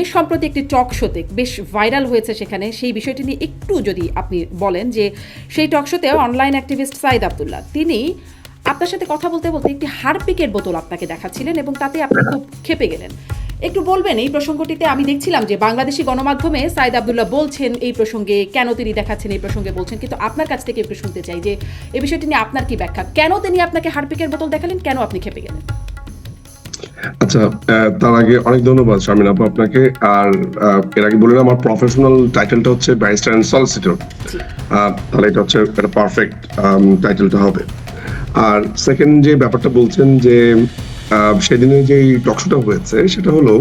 এর সম্প্রতি একটি টক শোতে বেশ ভাইরাল হয়েছে সেখানে, সেই বিষয়টি নিয়ে একটু যদি আপনি বলেন যে সেই টক শোতে অনলাইন অ্যাক্টিভিস্ট সাইদ আব্দুল্লাহ, তিনি আপনার সাথে কথা বলতে বলতে একটি হারপিকের বোতল আপনাকে দেখাচ্ছিলেন এবং তাতে আপনি খুব খেপে গেলেন। একটু বলবেন এই প্রসঙ্গটিতে, আমি দেখছিলাম যে বাংলাদেশি গণমাধ্যমে সাইদ আবদুল্লাহ বলছেন এই প্রসঙ্গে, কেন তিনি দেখাচ্ছেন এই প্রসঙ্গে বলছেন, কিন্তু আপনার কাছ থেকে একটু শুনতে চাই যে এই বিষয়টি নিয়ে আপনার কি ব্যাখ্যা? কেন তিনি আপনাকে হারপিকের বোতল দেখালেন? কেন আপনি খেপে গেলেন? আচ্ছা তার আগে অনেক ধন্যবাদ শামিন আপু আপনাকে। আর এর আগে আমার প্রফেশনাল টাইটেলটা হচ্ছে ব্যারিস্টার সলিসিটর তাহলে এটা হচ্ছে একটা পারফেক্ট টাইটেলটা হবে। আর সেকেন্ড যে ব্যাপারটা বলছেন যে সেদিনে যে টকশোটা হয়েছে, সেটা হলো,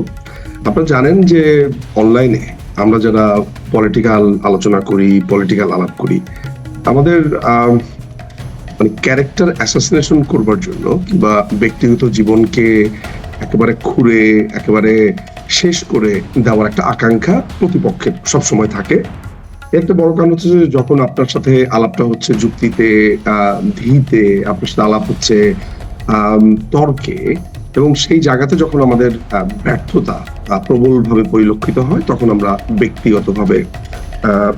আপনারা জানেন যে অনলাইনে আমরা যারা পলিটিক্যাল আলোচনা করি পলিটিক্যাল আলাপ করি, আমাদের মানে ক্যারেক্টার অ্যাসাসিনেশন করবার জন্য কিংবা ব্যক্তিগত জীবনকে একেবারে খুঁড়ে, একেবারে শেষ করে দেওয়ার একটা আকাঙ্ক্ষা প্রতিপক্ষের সবসময় থাকে। একটা বড় কারণ হচ্ছে যে যখন আপনার সাথে আলাপটা হচ্ছে যুক্তিতে ধীতে, আপনার সাথে আলাপ হচ্ছে তর্কে, এবং সেই জায়গাতে যখন আমাদের ব্যর্থতা প্রবলভাবে পরিলক্ষিত হয়, তখন আমরা ব্যক্তিগতভাবে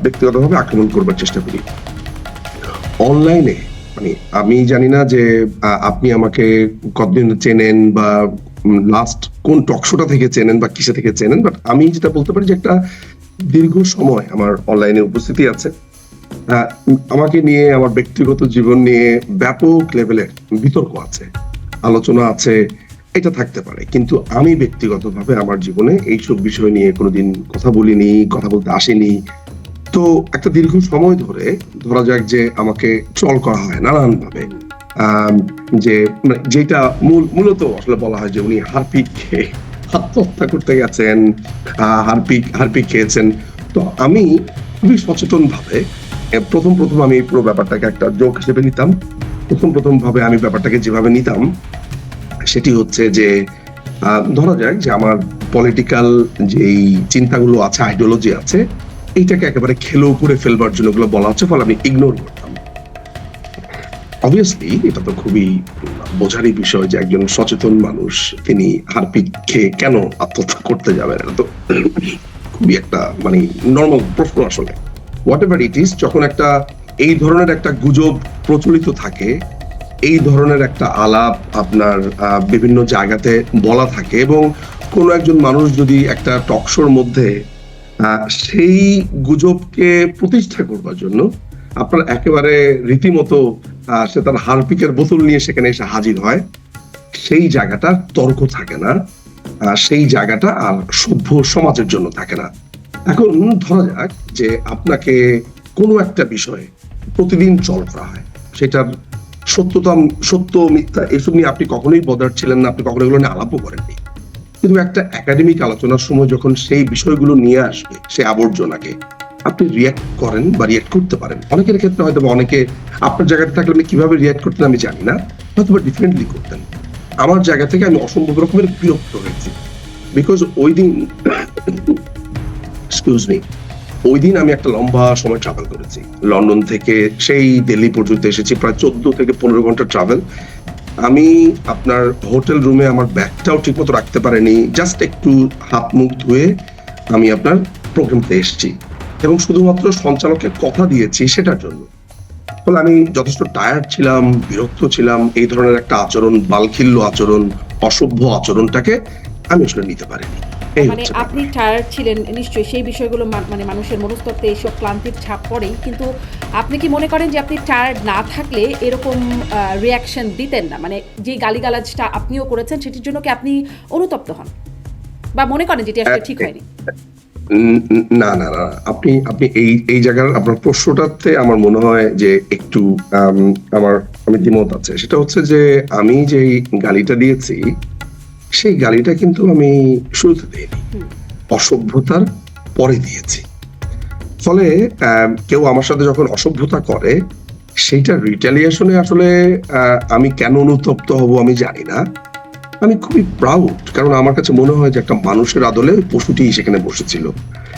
ব্যক্তিগতভাবে আক্রমণ করবার চেষ্টা করি। অনলাইনে মানে আমি জানি না যে আপনি আমাকে কতদিন চেনেন বা লাস্ট কোন টকশোটা থেকে চেনেন বা কিসে থেকে চেনেন বাট আমি যেটা বলতে পারি যে একটা দীর্ঘ সময় আমার অনলাইনে উপস্থিতি আছে। আমাকে নিয়ে, আমার ব্যক্তিগত জীবন নিয়ে ব্যাপক লেভেলের বিতর্ক আছে, আলোচনা আছে, এটা থাকতে পারে। কিন্তু আমি ব্যক্তিগতভাবে আমার জীবনে এইসব বিষয় নিয়ে কোনোদিন কথা বলিনি, কথা বলতে আসেনি। তো একটা দীর্ঘ সময় ধরে ধরা যাক যে আমাকে ট্রল করা হয় নানান ভাবে যে মানে যেটা মূল, মূলত আসলে বলা হয় যে উনি হারপিক খেয়ে আত্মহত্যা করতে গেছেন হারপিক হারপিক খেয়েছেন। তো আমি খুবই সচেতন ভাবে প্রথম প্রথম আমি পুরো ব্যাপারটাকে একটা জোক হিসেবে নিতাম। প্রথম প্রথম ভাবে আমি ব্যাপারটাকে যেভাবে নিতাম, সেটি হচ্ছে যে ধরা যাক যে আমার পলিটিক্যাল যেই চিন্তাগুলো আছে আইডিওলজি আছে, এইটাকে একেবারে খেলো করে ফেলবার জন্য বলা হচ্ছে, ফলে আমি ইগনোর করতাম। অবভিয়াসলি এটা তো খুবই বোঝারই বিষয় যে একজন সচেতন মানুষ, তিনি হারপিক খেয়ে কেন আত্মহত্যা করতে যাবেন? এটা তো খুবই একটা মানে নর্মাল প্রশ্ন আসলে। হোয়াট এভার ইট ইস যখন একটা, এই ধরনের একটা গুজব প্রচলিত থাকে, এই ধরনের একটা আলাপ আপনার বিভিন্ন জায়গাতে বলা থাকে এবং কোনো একজন মানুষ যদি একটা টকশোর মধ্যে সেই গুজবকে প্রতিষ্ঠা করবার জন্য আপনার একেবারে রীতিমতো সে তার হারপিকের বোতল নিয়ে সেখানে এসে হাজির হয়। সেই জায়গাটা তর্ক থাকে না সেই জায়গাটা আর সভ্য সমাজের জন্য থাকে না। এখন ধরা যাক যে আপনাকে কোনো একটা বিষয়ে প্রতিদিন চল করা হয়। সেটার সত্যতা সত্য, মিথ্যা, এসব নিয়ে আপনি কখনোই বদার ছিলেন না, আপনি কখনো এগুলো নিয়ে আলাপও করেননি। কিন্তু একটা একাডেমিক আলোচনার সময় যখন সেই বিষয়গুলো নিয়ে আসবে সেই আবর্জনাকে আপনি রিয়াক্ট করেন বা রিয়াক্ট করতে পারেন। অনেকের ক্ষেত্রে হয়তো বা অনেকে আপনার জায়গাতে থাকলে আপনি কীভাবে রিয়াক্ট করতেন আমি জানি না, হয়তো বা ডিফারেন্টলি করতেন। আমার জায়গা থেকে আমি অসম্ভব রকমের বিরক্ত হয়েছি। বিকজ ওই দিন এক্সকিউজ মি ওই দিন আমি একটা লম্বা সময় ট্রাভেল করেছি। লন্ডন থেকে সেই দিল্লি পর্যন্ত এসেছি, প্রায় চোদ্দ থেকে পনেরো ঘণ্টা ট্রাভেল আমি আপনার হোটেল রুমে আমার ব্যাগটাও ঠিকমতো রাখতে পারিনি জাস্ট একটু হাত মুখ ধুয়ে আমি আপনার প্রোগ্রামতে এসেছি। এবং শুধুমাত্র সঞ্চালককে কথা দিয়েছি সেটার জন্য। ফলে আমি যথেষ্ট টায়ার্ড ছিলাম বিরক্ত ছিলাম এই ধরনের একটা আচরণ বালখিল্য আচরণ অসভ্য আচরণটাকে আমি আসলে নিতে পারিনি। মানে আপনি টায়ার্ড ছিলেন নিশ্চয়ই সেই বিষয়গুলো মানে মানুষের মনস্তত্ত্বে এইসব ক্লান্তির ছাপ পড়েই কিন্তু আপনি কি মনে করেন যে আপনি টায়ার্ড না থাকলে এরকম রিয়াকশন দিতেন না? মানে যে গালিগালাজটা আপনিও করেছেন সেটির জন্য কি আপনি অনুতপ্ত হন? বা মনে করেন যেটি আসলে ঠিক হয়নি? উম, না না না আপনি আপনি এই এই জায়গার আপনার প্রশ্নটাতে আমার মনে হয় যে একটু আমার আমি দ্বিমত আছে। সেটা হচ্ছে যে আমি যে গালিটা দিয়েছি, সেই গালিটা কিন্তু আমি শুরুতে দিইনি। অসভ্যতার পরে দিয়েছি। ফলে কেউ আমার সাথে যখন অসভ্যতা করে সেইটা রিটালিয়েশনে আসলে আমি কেন অনুতপ্ত হব আমি জানি না। আমি খুবই প্রাউড কারণ আমার কাছে মনে হয় যে একটা মানুষের আদলে ওই পশুটি সেখানে বসেছিল।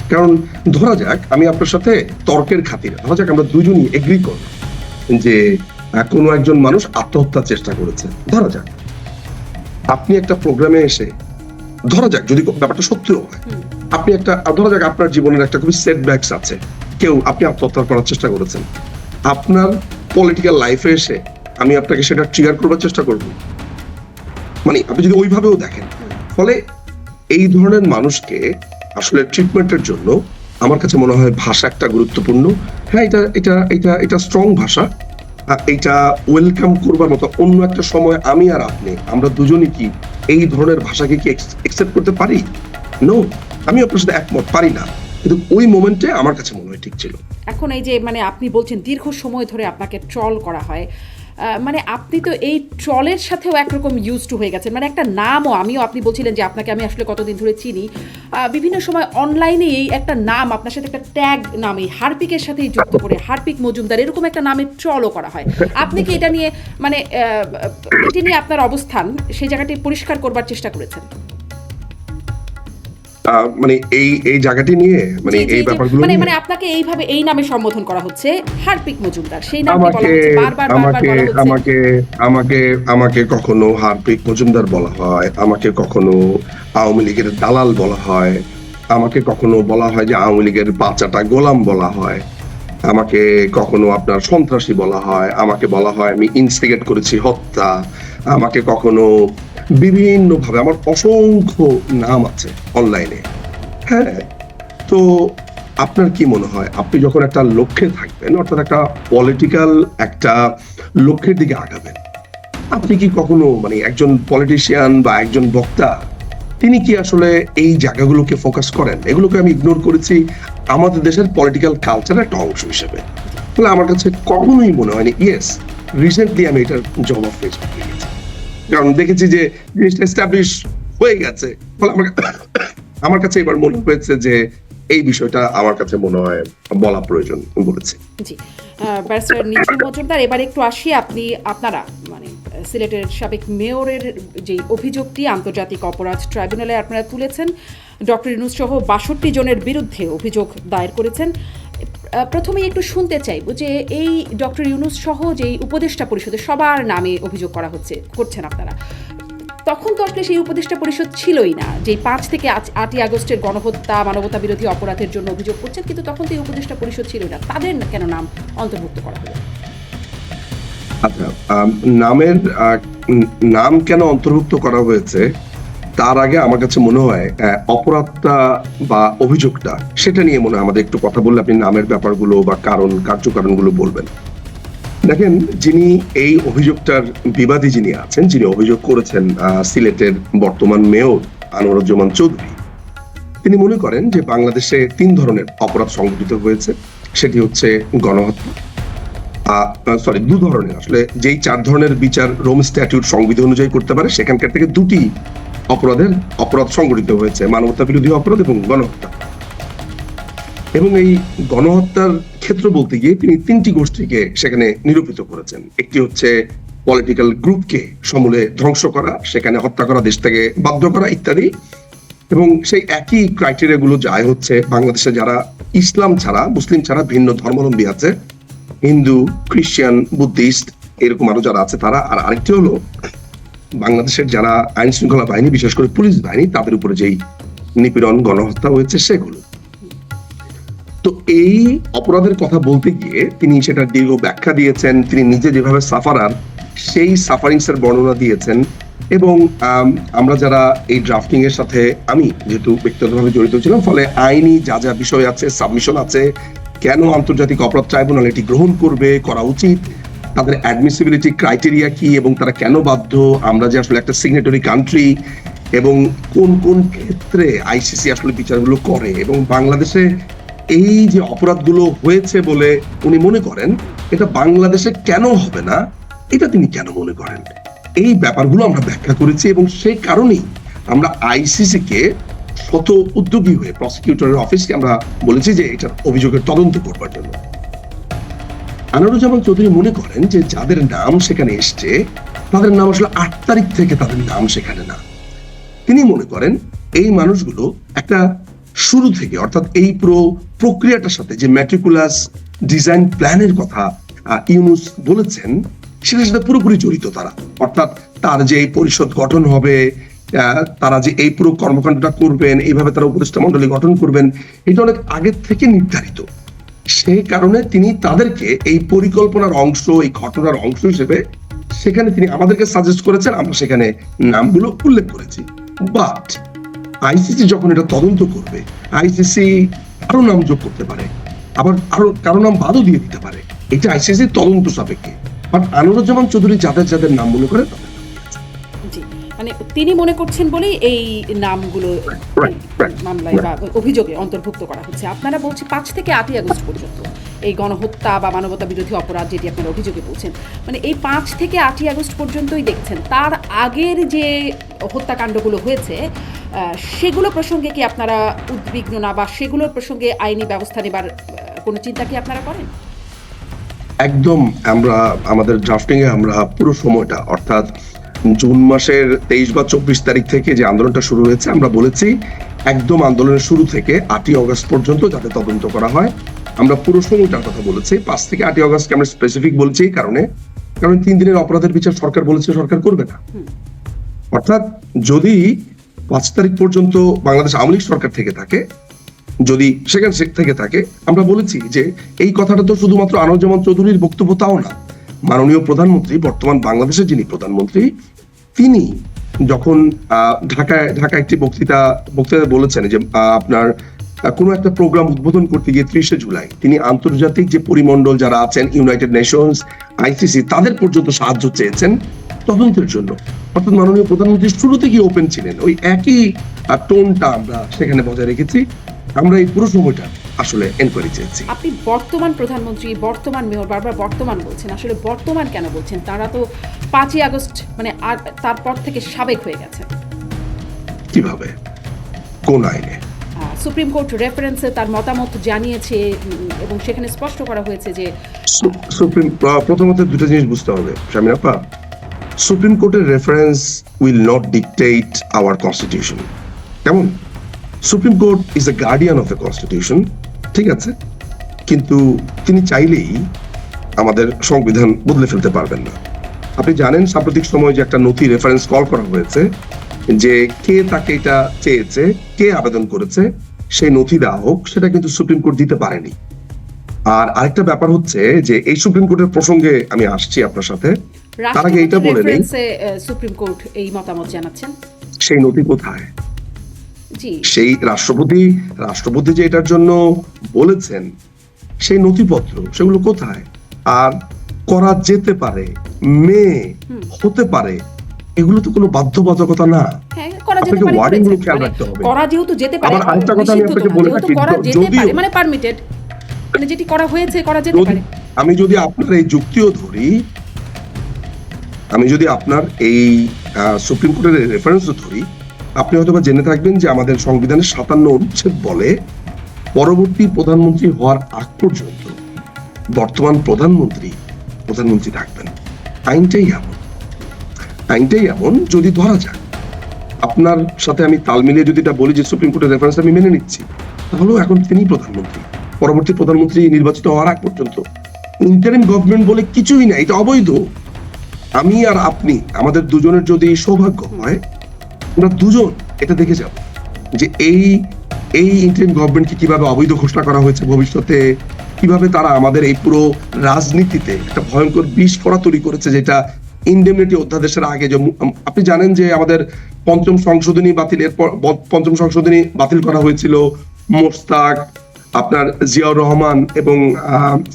কারণ ধরা যাক আমি আপনার সাথে তর্কের খাতিরে ধরা যাক আমরা দুজনই এগ্রি করলাম যে কোনো একজন মানুষ আত্মহত্যার চেষ্টা করেছে। ধরা যাক আপনি একটা প্রোগ্রামে এসে ধরা যাক যদি ব্যাপারটা সত্যিও হয় আপনি একটা ধরা যাক আপনার জীবনের একটা খুবই সেটব্যাকস আছে কেউ আপনি আত্মহত্যা করার চেষ্টা করেছেন। আপনার পলিটিক্যাল লাইফে এসে আমি আপনাকে সেটা ট্রিগার করবার চেষ্টা করব। মানে আপনি যদি ওইভাবেও দেখেন, ফলে এই ধরনের মানুষকে আসলে ট্রিটমেন্টের জন্য আমার কাছে মনে হয় ভাষা একটা গুরুত্বপূর্ণ। হ্যাঁ এটা এটা এটা এটা স্ট্রং ভাষা। এটা ওয়েলকাম করবার মতো অন্য একটা সময় আমি আর আপনি, আমরা দুজনই কি এই ধরনের ভাষাকে কি একসেপ্ট করতে পারি? নো আমি আপনার সাথে একমত, পারি না। কিন্তু ওই মোমেন্টে আমার কাছে মনে হয় ঠিক ছিল। এখন এই যে মানে আপনি বলছেন দীর্ঘ সময় ধরে আপনাকে ট্রল করা হয় মানে আপনি তো এই ট্রলের সাথেও একরকম ইউজ টু হয়ে গেছেন। মানে একটা নামও, আমিও আপনি বলছিলেন যে আপনাকে আমি আসলে কতদিন ধরে চিনি। বিভিন্ন সময় অনলাইনে এই একটা নাম, আপনার সাথে একটা ট্যাগ নাম, হারপিকের সাথেই যুক্ত করে, হারপিক মজুমদার, এরকম একটা নামের ট্রলও করা হয়। আপনি কি এটা নিয়ে মানে এটি নিয়ে আপনার অবস্থান, সেই জায়গাটি পরিষ্কার করবার চেষ্টা করেছেন? মানে এই এই জায়গাটি নিয়ে মানে এই ব্যাপারগুলো মানে মানে আপনাকে এইভাবে এই নামে সম্বোধন করা হচ্ছে হারপিক মজুমদার। সেই বলা হচ্ছে বারবার আমাকে আমাকে আমাকে আমাকে কখনো হারপিক মজুমদার বলা হয় আমাকে কখনো আওয়ামী লীগের দালাল বলা হয় আমাকে কখনো বলা হয় যে আওয়ামী লীগের বাচ্চাটা গোলাম বলা হয় আমাকে কখনো আপনার সন্ত্রাসী বলা হয় আমাকে বলা হয় আমি ইনস্টিগেট করেছি হত্যা আমাকে কখনো বিভিন্ন ভাবে আমার অসংখ্য নাম আছে অনলাইনে। হ্যাঁ তো আপনার কি মনে হয়? আপনি যখন একটা লক্ষ্যে থাকবেন, অর্থাৎ একটা পলিটিক্যাল একটা লক্ষ্যের দিকে আগাবেন, আপনি কি কখনো মানে একজন পলিটিশিয়ান বা একজন বক্তা, তিনি কি আসলে এই জায়গাগুলোকে ফোকাস করেন? এগুলোকে আমি ইগনোর করেছি আমাদের দেশের পলিটিক্যাল কালচারের একটা অংশ হিসেবে। তাহলে আমার কাছে কখনোই মনে হয়নি ইয়েস রিসেন্টলি আমি এটার জবাব ফেসবুক পেয়েছি। কারণ দেখেছি যে জিনিসটা এস্টাবলিশ হয়ে গেছে। ফলে আমার আমার কাছে এবার মনে হয়েছে যে এই বিষয়টা আমার কাছে মনে হয় বলা প্রয়োজন বলেছে। জি। ব্যারিস্টার নিঝুম মজুমদার, এবার একটু আসি আপনি, আপনারা মানে সিলেটের সাবেক মেয়রের যে অভিযোগটি আন্তর্জাতিক অপরাধ ট্রাইব্যুনালে আপনারা তুলেছেন, ডক্টর ইউনুস সহ বাষট্টি জনের বিরুদ্ধে অভিযোগ দায়ের করেছেন। প্রথমেই একটু শুনতে চাইব যে এই ডক্টর ইউনুস সহ যে উপদেষ্টা পরিষদে সবার নামে অভিযোগ করা হচ্ছে, করছেন আপনারা, তখন তো আসলে সেই উপদেষ্টা পরিষদ ছিলই না। যে পাঁচ থেকে আটই আগস্টের গণহত্যা, মানবতা বিরোধী অপরাধের জন্য অভিযোগ করছেন, কিন্তু তখন তো এই উপদেষ্টা পরিষদ ছিল না। তাদের কেন নাম অন্তর্ভুক্ত করা হলো? আচ্ছা নামের নাম কেন অন্তর্ভুক্ত করা হয়েছে? তার আগে আমার কাছে মনে হয় অপরাধটা বা অভিযোগটা, সেটা নিয়ে মনে হয় আমাদের একটু কথা বললে আপনি নামের ব্যাপারগুলো বা কারণ, কার্যকারণগুলো বলবেন। দেখেন, যিনি এই অভিযোগটার বিবাদী যিনি আছেন, যিনি অভিযোগ করেছেন সিলেটের বর্তমান মেয়র আনোয়ারুজ্জামান চৌধুরী, তিনি মনে করেন যে বাংলাদেশে তিন ধরনের অপরাধ সংঘটিত হয়েছে। সেটি হচ্ছে গণহত্যা সরি দু ধরনের। আসলে যেই চার ধরনের বিচার রোম স্ট্যাটিউট সংবিধান অনুযায়ী করতে পারে, সেখানকার থেকে দুটি অপরাধের অপরাধ সংঘটিত হয়েছে, মানবতা বিরোধী অপরাধ এবং গণহত্যা। এবং এই গণহত্যার ক্ষেত্র বলতে গিয়ে তিনি তিনটি গোষ্ঠীকে সেখানে নিরূপিত করেছেন। একটি হচ্ছে পলিটিক্যাল গ্রুপকে সমূলে ধ্বংস করা, সেখানে হত্যা করা, দেশ থেকে বাধ্য করা ইত্যাদি। এবং সেই একই ক্রাইটেরিয়া গুলো যায় হচ্ছে বাংলাদেশে যারা ইসলাম ছাড়া, মুসলিম ছাড়া ভিন্ন ধর্মাবলম্বী আছে, হিন্দু খ্রিস্টান বুদ্ধিস্ট, এরকম আরও যারা আছে তারা। আর আরেকটি হলো বাংলাদেশের যারা আইন শৃঙ্খলা বাহিনী বিশেষ করে পুলিশ বাহিনী তাদের উপরে যেই নিপীড়ন গণহত্যা হয়েছে সেগুলো। তো এই অপরাধের কথা বলতে গিয়ে তিনি সেটা দীর্ঘ ব্যাখ্যা দিয়েছেন তিনি নিজে যেভাবে সাফারার সেই সাফারিংস এর বর্ণনা দিয়েছেন এবং আম, আমরা যারা এই ড্রাফটিং এর সাথে আমি যেহেতু ব্যক্তিগতভাবে জড়িত ছিলাম ফলে আইনি যা যা বিষয় আছে সাবমিশন আছে কেন আন্তর্জাতিক অপরাধ ট্রাইব্যুনাল এটি গ্রহণ করবে করা উচিত তাদের অ্যাডমিসিবিলিটি ক্রাইটেরিয়া কি এবং তারা কেন বাধ্য? আমরা যে আসলে একটা সিগনেটরি কান্ট্রি এবং কোন কোন ক্ষেত্রে আইসিসি আসলে বিচারগুলো করে এবং বাংলাদেশে এই যে অপরাধগুলো হয়েছে বলে উনি মনে করেন, এটা বাংলাদেশে কেন হবে না? এটা তিনি কেন মনে করেন? এই ব্যাপারগুলো আমরা ব্যাখ্যা করেছি এবং সেই কারণেই আমরা আইসিসি কে শত উদ্যোগী হয়ে প্রসিকিউটরের অফিসকে আমরা বলেছি যে এটার অভিযোগের তদন্ত করবার জন্য। আনারুজ্জামান চৌধুরী মনে করেন যে যাদের নাম সেখানে এসছে, তাদের নাম আসলে আট তারিখ থেকে তাদের নাম সেখানে না। তিনি মনে করেন এই মানুষগুলো একটা শুরু থেকে, অর্থাৎ এই পুরো প্রক্রিয়াটার সাথে যে ম্যাট্রিকুলাস ডিজাইন প্ল্যানের কথা ইউনুস বলেছেন, সেটার সাথে পুরোপুরি জড়িত তারা। অর্থাৎ তার যে এই পরিষদ গঠন হবে তারা যে এই পুরো কর্মকাণ্ডটা করবেন, এইভাবে তারা উপদেষ্টা মন্ডলী গঠন করবেন, এটা অনেক আগের থেকে নির্ধারিত। সেই কারণে তিনি তাদেরকে এই পরিকল্পনার অংশ, এই ঘটনার অংশ হিসেবে সেখানে তিনি আমাদেরকে সাজেস্ট করেছেন, আমরা সেখানে নামগুলো উল্লেখ করেছি। বাট আইসিসি যখন এটা তদন্ত করবে আইসিসি আরও নাম যোগ করতে পারে, আবার আরও কারও নাম বাদও দিয়ে দিতে পারে। এটা আইসিসি তদন্ত সাপেক্ষে। বাট আনুরুজ্জামান চৌধুরী যাদের যাদের নাম মনে করে, তাদের। জি মানে তিনি মনে করছেন বলেই এই নামগুলো মামলায় বা অভিযোগে অন্তর্ভুক্ত করা হচ্ছে। আপনারা বলছে পাঁচ থেকে আটই আগস্ট পর্যন্ত এই গণহত্যা বা মানবতা বিরোধী অপরাধ যেটি আপনারা অভিযোগে বলছেন মানে এই পাঁচ থেকে আটই আগস্ট পর্যন্তই দেখছেন। তার আগের যে হত্যাকাণ্ডগুলো হয়েছে সেগুলো প্রসঙ্গে কি আপনারা উদ্বিগ্ন না বা সেগুলোর প্রসঙ্গে আইনি ব্যবস্থা নেবার কোনো চিন্তা কি আপনারা করেন? একদম আমরা আমাদের ড্রাফটিং এ আমরা পুরো সময়টা অর্থাৎ জুন মাসের তেইশ বা চব্বিশ তারিখ থেকে যে আন্দোলনটা শুরু হয়েছে আমরা বলেছি একদম আন্দোলনের শুরু থেকে আটই অগস্ট পর্যন্ত যাতে তদন্ত করা হয়। আমরা পুরো সময়টার কথা বলেছি পাঁচ থেকে আটই অগস্টকে আমরা স্পেসিফিক বলছি এই কারণে কারণ তিন দিনের অপরাধের বিচার সরকার বলেছে সরকার করবে না। অর্থাৎ যদি পাঁচ তারিখ পর্যন্ত বাংলাদেশ আওয়ামী লীগ সরকার থেকে থাকে যদি সেখান থেকে থাকে আমরা বলেছি যে এই কথাটা তো শুধুমাত্র আনোয়ারুজ্জামান চৌধুরীর বক্তব্য তাও না। মাননীয় প্রধানমন্ত্রী, বর্তমান বাংলাদেশের যিনি প্রধানমন্ত্রী, তিনি যখন ঢাকায় ঢাকা একটি বক্তৃতা বক্তৃতা বলেছেন যে আপনার কোনো একটা প্রোগ্রাম উদ্বোধন করতে গিয়ে ত্রিশে জুলাই, তিনি আন্তর্জাতিক যে পরিমণ্ডল যারা আছেন ইউনাইটেড নেশনস আইসিসি তাদের পর্যন্ত সাহায্য চেয়েছেন তদন্তের জন্য। অর্থাৎ মাননীয় প্রধানমন্ত্রী শুরু থেকে ওপেন ছিলেন। ওই একই টোনটা আমরা সেখানে বজায় রেখেছি। আমরা এই পুরো সময়টা আসলে এনকোয়ারি চেয়েছি। আপনি বর্তমান প্রধানমন্ত্রী বর্তমান মেয়র বারবার বর্তমান বলছেন আসলে বর্তমান কেন বলছেন? তারা তো পাঁচই আগস্ট মানে আর তারপর থেকে সাবেক হয়ে গেছে। কীভাবে? কোন আইনে? সুপ্রিম কোর্ট রেফারেন্সে তার মতামত জানিয়েছে এবং সেখানে স্পষ্ট করা হয়েছে যে সুপ্রিম প্রথমত দুটো জিনিস বুঝতে হবে শামিন আপা। সুপ্রিম কোর্টের reference will not dictate our constitution কেমন? Supreme court is a guardian of the constitution ঠিক আছে কিন্তু তিনি চাইলেই আমাদের সংবিধান বদলে ফেলতে পারবেন না। আপনি জানেন সাম্প্রতিক সময় যে একটা নথি রেফারেন্স কল করা হয়েছে যে কে তাকে এটা চেয়েছে কে আবেদন করেছে সেই নথি দেওয়া হোক সেটা কিন্তু সুপ্রিম কোর্ট দিতে পারেনি। আর আরেকটা ব্যাপার হচ্ছে যে এই সুপ্রিম কোর্টের প্রসঙ্গে আমি আসছি আপনার সাথে। তার আগে এটা বলে নেই। সুপ্রিম কোর্ট এই মতামত জানাচ্ছেন। সেই নথি কোথায়? সেই রাষ্ট্রপতি রাষ্ট্রপতি যে এটার জন্য বলেছেন সেই নথিপত্র সেগুলো কোথায়? আর করা যেতে পারে মেয়ে হতে পারে এগুলো তো কোনো বাধ্যবাধকতা না। হ্যাঁ আপনাকে wording গুলো খেয়াল মানে রাখতে হবে। করা যেহেতু যেতে পারে আবার আরেকটা কথা আমি আপনাকে বলে রাখি, করা য- যেতে যদিও- পারে মানে পারমিটেড মানে যেটি করা হয়েছে করা যেতে যদি পারে। আমি যদি আপনার এই যুক্তিও ধরি আমি যদি আপনার এই সুপ্রিম কোর্টের রেফারেন্সও ধরি আপনি হয়তো জেনে থাকবেন যে আমাদের সংবিধানের সাতান্ন অনুচ্ছেদ বলে, পরবর্তী প্রধানমন্ত্রী হওয়ার আগ পর্যন্ত বর্তমান প্রধানমন্ত্রী প্রধানমন্ত্রী থাকবেন। আইনটাই এমন। আইনটাই এমন যদি ধরা যায়। আপনার সাথে আমি তাল মিলিয়ে যদি এটা বলি যে সুপ্রিম কোর্টের রেফারেন্স আমি মেনে নিচ্ছি, তাহলেও এখন তিনি প্রধানমন্ত্রী। পরবর্তী প্রধানমন্ত্রী নির্বাচিত হওয়ার আগ পর্যন্ত ইন্টারিম গভর্নমেন্ট বলে কিছুই না এটা অবৈধ। আমি আর আপনি, আমাদের দুজনের যদি সৌভাগ্য হয় আমরা দুজন এটা দেখে যাব যে এই এই ইন্টারিম গভর্নমেন্টকে কীভাবে অবৈধ ঘোষণা করা হয়েছে ভবিষ্যতে, কীভাবে তারা আমাদের এই পুরো রাজনীতিতে একটা ভয়ঙ্কর বিষ ফোড়া তৈরি করেছে যেটা ইন্ডেমনিটি অধ্যাদেশের আগে যে আপনি জানেন যে আমাদের পঞ্চম সংশোধনী বাতিলের পর পঞ্চম সংশোধনী বাতিল করা হয়েছিল মোস্তাক, আপনার জিয়াউর রহমান এবং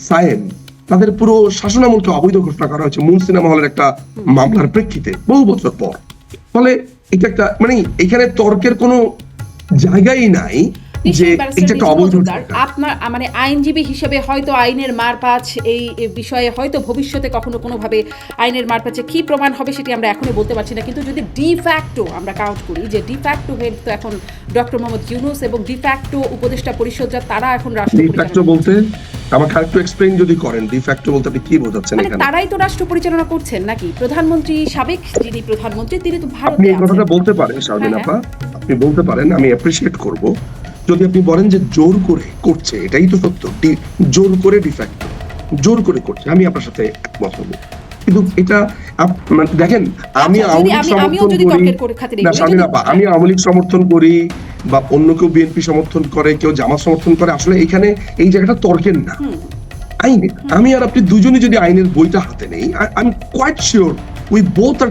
সায়েম। তাদের পুরো শাসনামলকে অবৈধ ঘোষণা করা হয়েছে মূল সিনেমা হলের একটা মামলার প্রেক্ষিতে বহু বছর পর। ফলে এটা একটা মানে এখানে তর্কের কোনো জায়গাই নাই। আপনার মানে আইনজীবী হিসেবে হয়তো আইনের মারপ্যাচ এই বিষয়ে হয়তো ভবিষ্যতে কখনো কোনোভাবে আইনের মারপ্যাচে কি প্রমাণ হবে সেটি আমরা বলতে পারছি না। কিন্তু যদি ডিফ্যাক্টো আমরা কাউন্ট করি যে ডিফ্যাক্টো হেড তো এখন ডক্টর মোহাম্মদ ইউনুস এবং ডিফ্যাক্টো উপদেষ্টা পরিষদ যা তারা এখন রাষ্ট্র বলতে আমাকে আরেকটু এক্সপ্লেইন যদি করেন ডি ফ্যাক্টো বলতে আপনি কি বোঝাচ্ছেন মানে এখানে? তারাই তো রাষ্ট্র পরিচালনা করছেন নাকি? প্রধানমন্ত্রী সাবেক যিনি প্রধানমন্ত্রী তিনি তো আপনি ভারতে এই কথাটা বলতে পারেন শারমিন হ্যাঁ, আপা। আপনি বলতে পারেন আমি অ্যাপ্রিসিয়েট করব। যদি আপনি বলেন যে জোর করে করছে এটাই তো সত্য। জোর করে ডিফ্যাক্ট জোর করে করছে। আমি আপনার সাথে একমত হব। কিন্তু এটা মানে দেখেন আমি আচ্ছা, আওয়ামী লীগ সমর্থন করি না আপা আমি আওয়ামী লীগ সমর্থন করি বা অন্য কেউ বিএনপি সমর্থন করে কেউ জামাত সমর্থন করে আসলে এখানে এই জায়গাটা তর্কের না। আইনে আমি আর আপনি দুজনে যদি আইনের বইটা হাতে নেই I am quite sure we both are